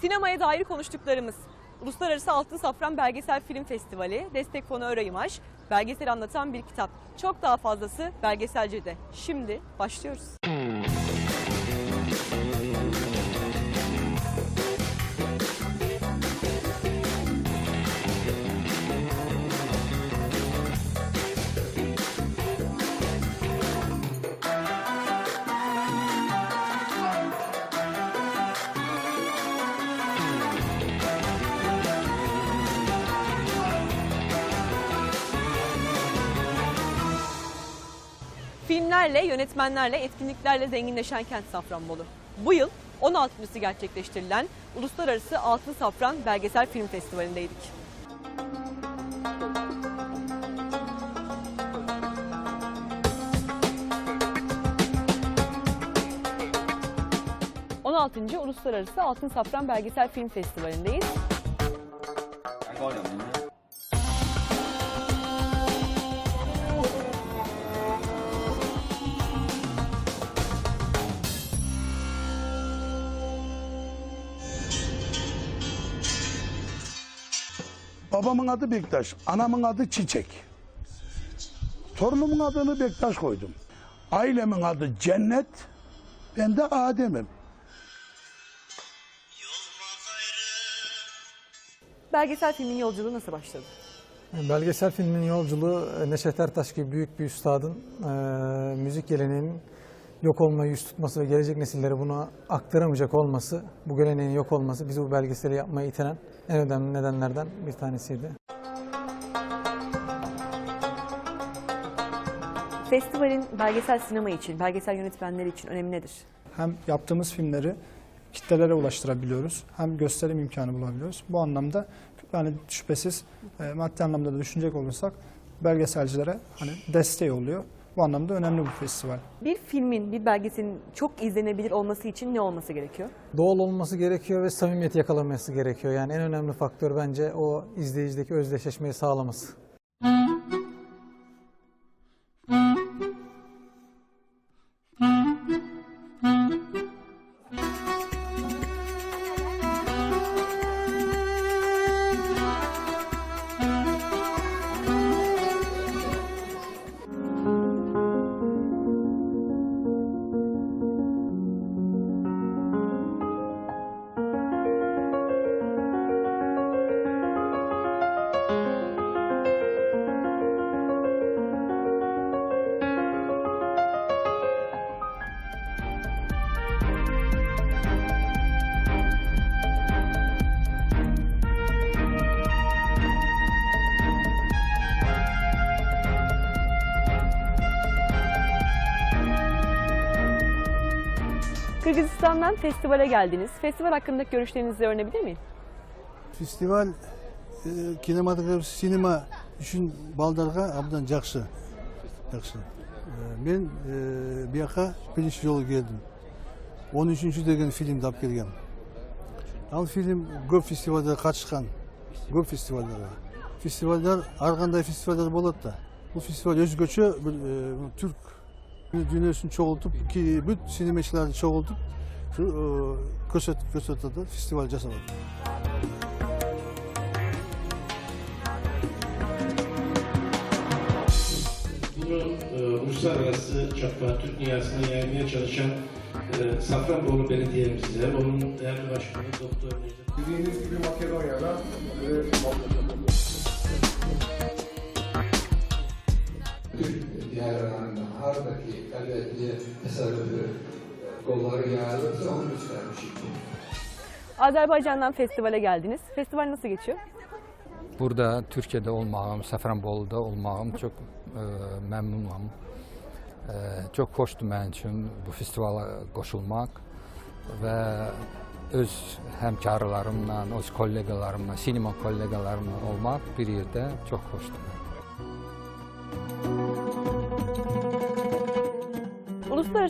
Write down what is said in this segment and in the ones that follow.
Sinemaya dair konuştuklarımız. Uluslararası Altın Safran Belgesel Film Festivali, Destek Fonu Öreimaj, belgesel anlatan bir kitap. Çok daha fazlası belgeselcide. Şimdi başlıyoruz. Filmlerle, yönetmenlerle, etkinliklerle zenginleşen kent Safranbolu. Bu yıl 16.sı gerçekleştirilen Uluslararası Altın Safran Belgesel Film Festivali'ndeydik. ...16. Uluslararası Altın Safran Belgesel Film Festivali'ndeyiz. Babamın adı Bektaş, anamın adı Çiçek. Torunumun adını Bektaş koydum. Ailemin adı Cennet, ben de Adem'im. Belgesel filmin yolculuğu nasıl başladı? Belgesel filmin yolculuğu e, Neşet Ertaş gibi büyük bir üstadın e, müzik geleneğinin yok olmayı yüz tutması ve gelecek nesillere bunu aktaramayacak olması, bu geleneğin yok olması bizi bu belgeseli yapmaya iten en önemli nedenlerden bir tanesiydi. Festivalin belgesel sinema için, belgesel yönetmenleri için önemi nedir? hem yaptığımız filmleri kitlelere ulaştırabiliyoruz hem gösterim imkanı bulabiliyoruz. Bu anlamda yani şüphesiz e, maddi anlamda da düşünecek olursak belgeselcilere hani desteği oluyor. Bu anlamda önemli bu festival. Bir filmin, bir belgeselin çok izlenebilir olması için ne olması gerekiyor? Doğal olması gerekiyor ve samimiyet yakalaması gerekiyor. Yani en önemli faktör bence o izleyicideki özdeşleşmeyi sağlaması. Kırgızistan'dan festivale geldiniz. Festival hakkındaki görüşlerinizi öğrenebilir miyim? Festival e, kinematograf sinema үшін балдарға абдан жақсы жақсы Е, мен е, бияққа бірінші жолы келдім 13 деген фильмді алып келгем ал фильм көп фестивальдарға қатысқан көп фестивальдарға фестивальдар ар қандай фестивальдар болады да бұл фестиваль өзгөчө бір е, түрк Güneşin çoğultup ki bütün sinemeçilerini çoğultup şu e, köset kösetede festival cesaret. Bunu e, uluslararası çapta Türk dünyasına yaymaya çalışan e, Safranbolu Belediye'mizde, onun değerli başkanı Doktor Necdet. Dediğiniz gibi Makedonya'da e, Azerbaycan'dan festivale geldiniz. Festival nasıl geçiyor? Burada Türkiye'de olmağım, Safranbolu'da olmağım çok e, memnunum. E, çok hoştu mənim üçün bu festivala qoşulmaq və öz həmkarlarımla, öz kollegalarımla, sinema kollegalarımla olmaq bir yerdə çox xoşdur.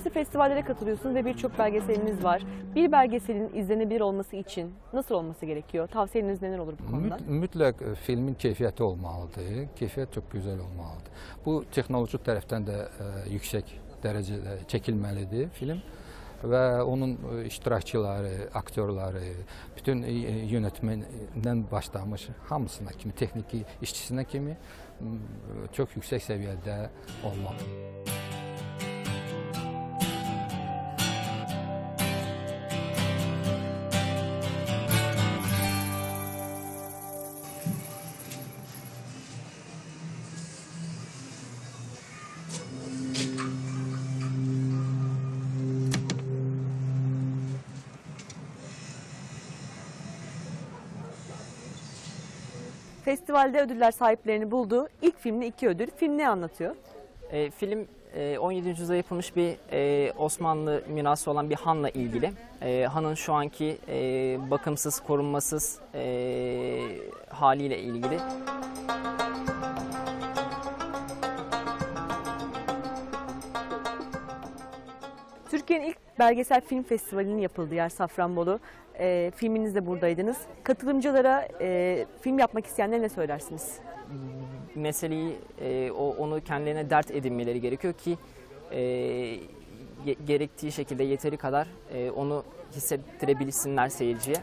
Uluslararası festivallere katılıyorsunuz ve birçok belgeseliniz var. Bir belgeselin izlenebilir olması için nasıl olması gerekiyor? Tavsiyeleriniz neler olur bu konuda? Müt- Mütləq e, filmin keyfiyyəti olmalıdır. Keyfiyyət çox gözəl olmalıdır. Bu texnoloji tərəfdən də e, yüksək dərəcədə çəkilməlidir film. ve onun e, iştirakçıları, aktörleri, bütün e, yönetmenden başlamış hamısına kimi, teknik işçisine kimi m, çok yüksek seviyede olmalı. Festivalde ödüller sahiplerini buldu. İlk filmde iki ödül. Film ne anlatıyor? E, film e, 17. yüzyılda yapılmış bir e, Osmanlı mirası olan bir hanla ilgili. E, hanın şu anki e, bakımsız, korunmasız e, haliyle ilgili. Belgesel film festivalinin yapıldığı yer Safranbolu. Ee, filminizde buradaydınız. Katılımcılara e, film yapmak isteyenlere ne söylersiniz? Meseleyi, e, o, onu kendilerine dert edinmeleri gerekiyor ki e, ge- gerektiği şekilde yeteri kadar e, onu hissettirebilsinler seyirciye.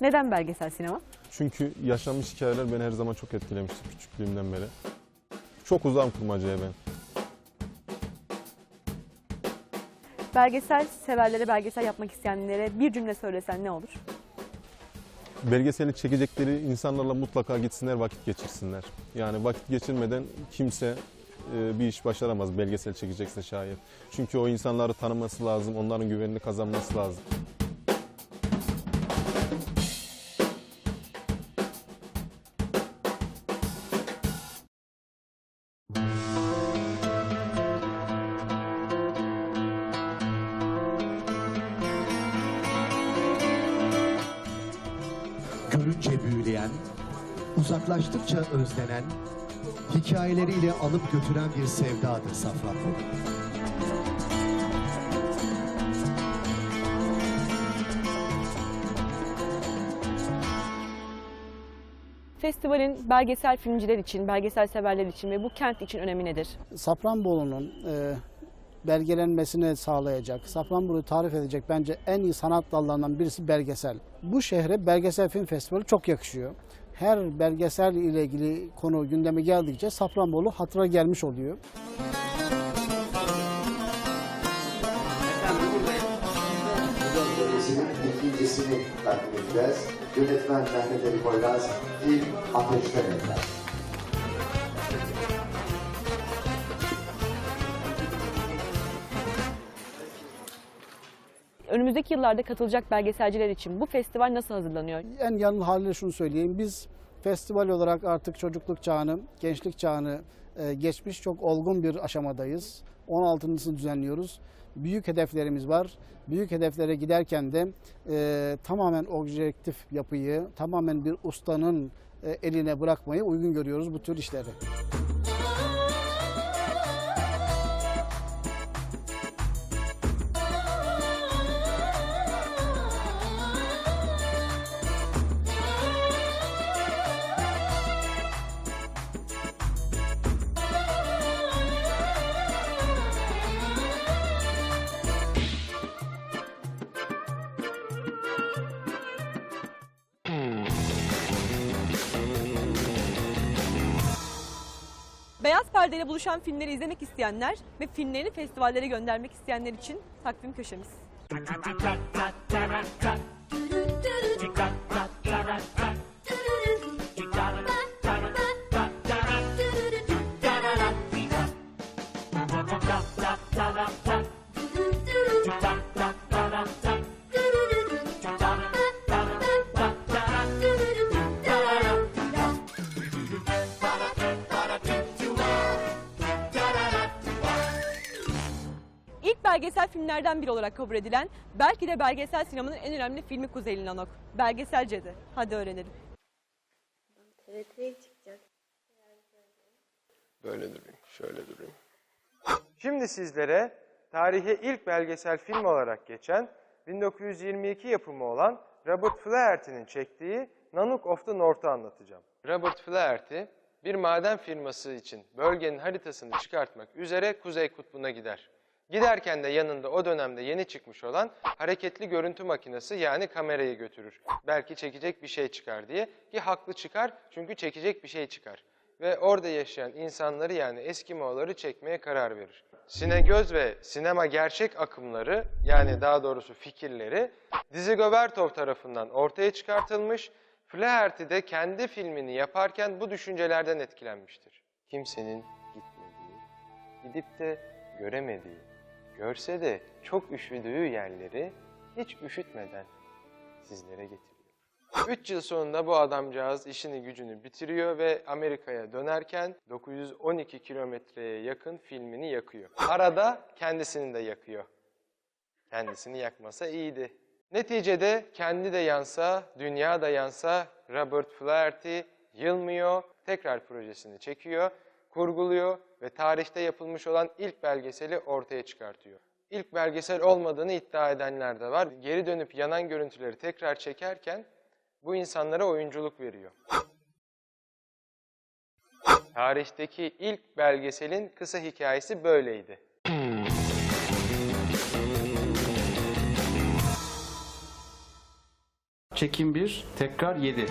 Neden belgesel sinema? Çünkü yaşanmış hikayeler beni her zaman çok etkilemiştir küçüklüğümden beri. Çok uzağım kurmacaya ben. Belgesel severlere, belgesel yapmak isteyenlere bir cümle söylesen ne olur? Belgeseli çekecekleri insanlarla mutlaka gitsinler, vakit geçirsinler. Yani vakit geçirmeden kimse e, bir iş başaramaz belgesel çekecekse şayet. Çünkü o insanları tanıması lazım, onların güvenini kazanması lazım. Uzaklaştıkça özlenen, hikayeleriyle alıp götüren bir sevdadır Safranbolu. Festivalin belgesel filmciler için, belgesel severler için ve bu kent için önemi nedir? Safranbolu'nun e, belgelenmesini sağlayacak, Safranbolu'yu tarif edecek bence en iyi sanat dallarından birisi belgesel. Bu şehre belgesel film festivali çok yakışıyor. Her belgesel ile ilgili konu gündeme geldikçe Safranbolu hatıra gelmiş oluyor. İkincisini takdim edeceğiz. Yönetmen Mehmet Ali Poyraz, film Ateşten Eller. Önümüzdeki yıllarda katılacak belgeselciler için bu festival nasıl hazırlanıyor? En yanın haliyle şunu söyleyeyim. Biz festival olarak artık çocukluk çağını, gençlik çağını e, geçmiş çok olgun bir aşamadayız. 16.sını düzenliyoruz. Büyük hedeflerimiz var. Büyük hedeflere giderken de e, tamamen objektif yapıyı, tamamen bir ustanın e, eline bırakmayı uygun görüyoruz bu tür işleri. Beyaz perdeyle buluşan filmleri izlemek isteyenler ve filmlerini festivallere göndermek isteyenler için takvim köşemiz. Belgesel filmlerden biri olarak kabul edilen, belki de belgesel sinemanın en önemli filmi Kuzeyli Nanok. Belgesel Cedi. Hadi öğrenelim. TRT'ye çıkacak. Böyle durayım, şöyle durayım. Şimdi sizlere tarihe ilk belgesel film olarak geçen 1922 yapımı olan Robert Flaherty'nin çektiği Nanook of the North'u anlatacağım. Robert Flaherty bir maden firması için bölgenin haritasını çıkartmak üzere Kuzey Kutbu'na gider. Giderken de yanında o dönemde yeni çıkmış olan hareketli görüntü makinesi yani kamerayı götürür. Belki çekecek bir şey çıkar diye ki haklı çıkar çünkü çekecek bir şey çıkar. Ve orada yaşayan insanları yani Eskimo'ları çekmeye karar verir. Sinegöz ve sinema gerçek akımları yani daha doğrusu fikirleri Dizzy Govertov tarafından ortaya çıkartılmış. Flaherty de kendi filmini yaparken bu düşüncelerden etkilenmiştir. Kimsenin gitmediği, gidip de göremediği, görse de çok üşüdüğü yerleri hiç üşütmeden sizlere getiriyor. Üç yıl sonunda bu adamcağız işini gücünü bitiriyor ve Amerika'ya dönerken 912 kilometreye yakın filmini yakıyor. Arada kendisini de yakıyor. Kendisini yakmasa iyiydi. Neticede kendi de yansa, dünya da yansa Robert Flaherty yılmıyor, tekrar projesini çekiyor, kurguluyor ve tarihte yapılmış olan ilk belgeseli ortaya çıkartıyor. İlk belgesel olmadığını iddia edenler de var. Geri dönüp yanan görüntüleri tekrar çekerken bu insanlara oyunculuk veriyor. Tarihteki ilk belgeselin kısa hikayesi böyleydi. Çekim 1, tekrar 7.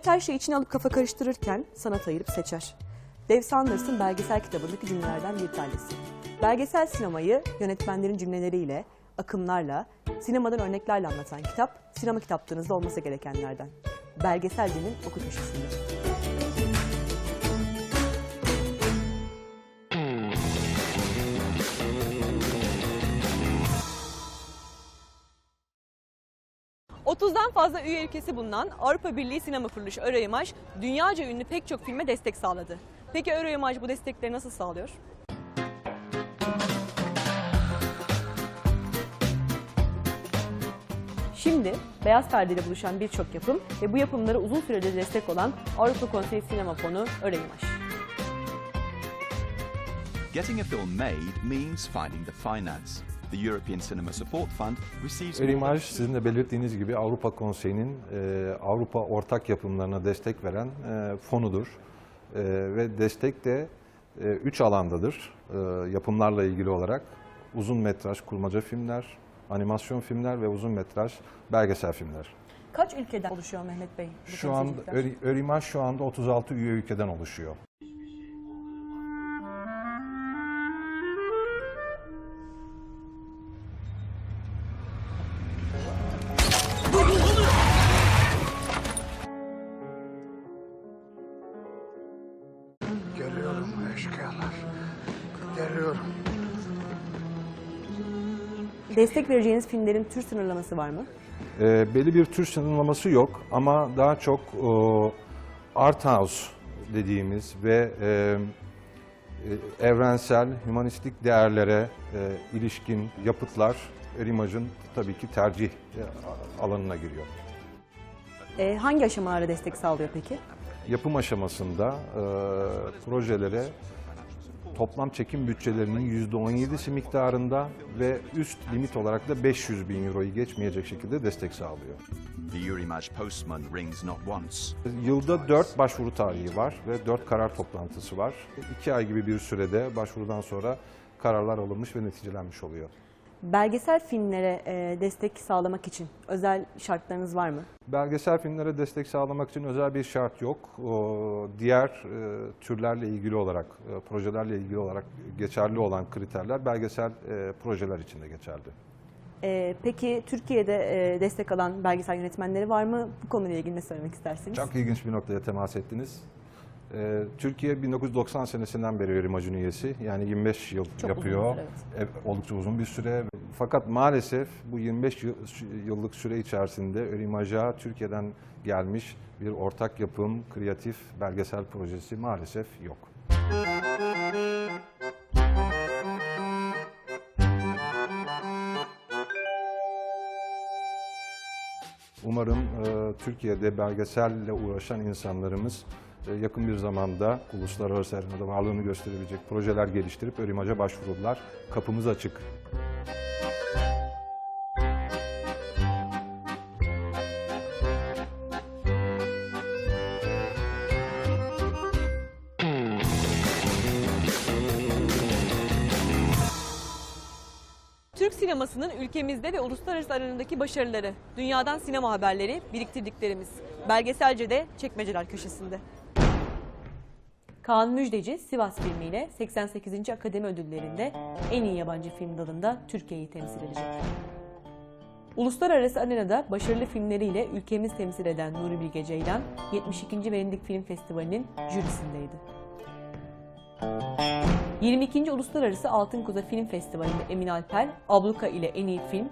Millet her şeyi içine alıp kafa karıştırırken sanat ayırıp seçer. Dave Sanders'ın belgesel kitabındaki cümlelerden bir tanesi. Belgesel sinemayı yönetmenlerin cümleleriyle, akımlarla, sinemadan örneklerle anlatan kitap, sinema kitaplarınızda olması gerekenlerden. Belgeselcinin okutmuşusunda. 80'den fazla üye ülkesi bulunan Avrupa Birliği sinema kuruluşu Euroimage, dünyaca ünlü pek çok filme destek sağladı. Peki Euroimage bu destekleri nasıl sağlıyor? Şimdi beyaz perdeyle buluşan birçok yapım ve bu yapımlara uzun süredir destek olan Avrupa Konseyi Sinema Fonu Öreyimaş. Getting a film made means finding the finance. The European Cinema Support Fund receives Erimaj sizin de belirttiğiniz gibi Avrupa Konseyi'nin e, Avrupa ortak yapımlarına destek veren e, fonudur. E, ve destek de e, üç alandadır e, yapımlarla ilgili olarak. Uzun metraj kurmaca filmler, animasyon filmler ve uzun metraj belgesel filmler. Kaç ülkeden oluşuyor Mehmet Bey? bu Şu an temsilcilikler? Örimaj şu anda 36 üye ülkeden oluşuyor. Destek vereceğiniz filmlerin tür sınırlaması var mı? E, belli bir tür sınırlaması yok ama daha çok e, art house dediğimiz ve e, e, evrensel, hümanistik değerlere e, ilişkin yapıtlar Erimaj'ın tabii ki tercih e, alanına giriyor. Ee, hangi aşamalarda destek sağlıyor peki? Yapım aşamasında e, projelere toplam çekim bütçelerinin %17'si miktarında ve üst limit olarak da 500 bin euroyu geçmeyecek şekilde destek sağlıyor. Yılda 4 başvuru tarihi var ve 4 karar toplantısı var. 2 ay gibi bir sürede başvurudan sonra kararlar alınmış ve neticelenmiş oluyor. Belgesel filmlere e, destek sağlamak için özel şartlarınız var mı? Belgesel filmlere destek sağlamak için özel bir şart yok. O, diğer e, türlerle ilgili olarak, e, projelerle ilgili olarak geçerli olan kriterler belgesel e, projeler için de geçerli. Peki Türkiye'de e, destek alan belgesel yönetmenleri var mı? Bu konuyla ilgili ne söylemek istersiniz? Çok ilginç bir noktaya temas ettiniz. Ee, Türkiye 1990 senesinden beri Eurimaj'ın üyesi. Yani 25 yıl Çok uzun yapıyor. bir süre, Evet, Oldukça uzun bir süre. Fakat maalesef bu 25 yıl- yıllık süre içerisinde Eurimaj'a Türkiye'den gelmiş bir ortak yapım, kreatif belgesel projesi maalesef yok. Umarım e, Türkiye'de belgeselle uğraşan insanlarımız e, yakın bir zamanda uluslararası arenada varlığını gösterebilecek projeler geliştirip Örimaç'a başvurdular. Kapımız açık. Türk sinemasının ülkemizde ve uluslararası arenadaki başarıları, dünyadan sinema haberleri, biriktirdiklerimiz. Belgeselce de Çekmeceler Köşesi'nde. Kaan Müjdeci Sivas filmiyle 88. Akademi Ödülleri'nde en iyi yabancı film dalında Türkiye'yi temsil edecek. Uluslararası arenada başarılı filmleriyle ülkemizi temsil eden Nuri Bilge Ceylan, 72. Venedik Film Festivali'nin jürisindeydi. 22. Uluslararası Altın Kuza Film Festivali'nde Emin Alper, Abluka ile en iyi film,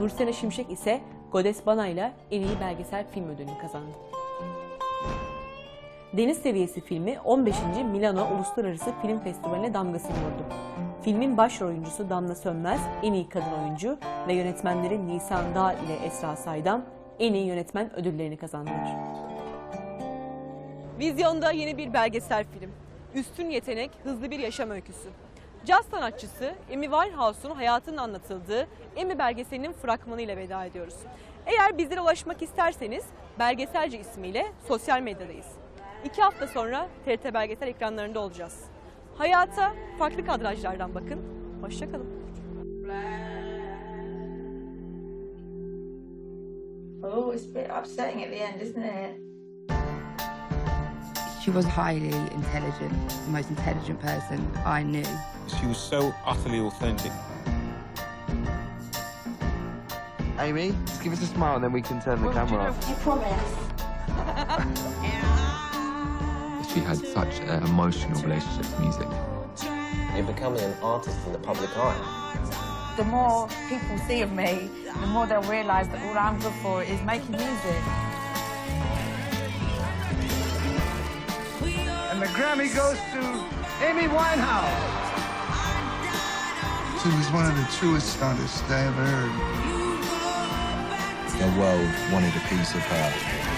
Nursena Şimşek ise Godes Bana ile en iyi belgesel film ödülünü kazandı. Deniz Seviyesi filmi 15. Milano Uluslararası Film Festivali'ne damgasını vurdu. Filmin başrol oyuncusu Damla Sönmez, en iyi kadın oyuncu ve yönetmenleri Nisan Dağ ile Esra Saydam en iyi yönetmen ödüllerini kazandılar. Vizyonda yeni bir belgesel film. Üstün yetenek, hızlı bir yaşam öyküsü. Caz sanatçısı Amy Winehouse'un hayatının anlatıldığı Amy belgeselinin fragmanıyla veda ediyoruz. Eğer bizlere ulaşmak isterseniz Belgeselci ismiyle sosyal medyadayız. İki hafta sonra TRT Belgesel ekranlarında olacağız. Hayata farklı kadrajlardan bakın. Hoşçakalın. Oh, it's a bit upsetting at the end, isn't it? She was highly intelligent, the most intelligent person I knew. She was so utterly authentic. Amy, just give us a smile and then we can turn the camera off. You promise? She had such an emotional relationship to music. You're becoming an artist in the public eye. The more people see of me, the more they'll realise that all I'm good for is making music. And the Grammy goes to Amy Winehouse. She was one of the truest artists I ever heard. The world wanted a piece of her.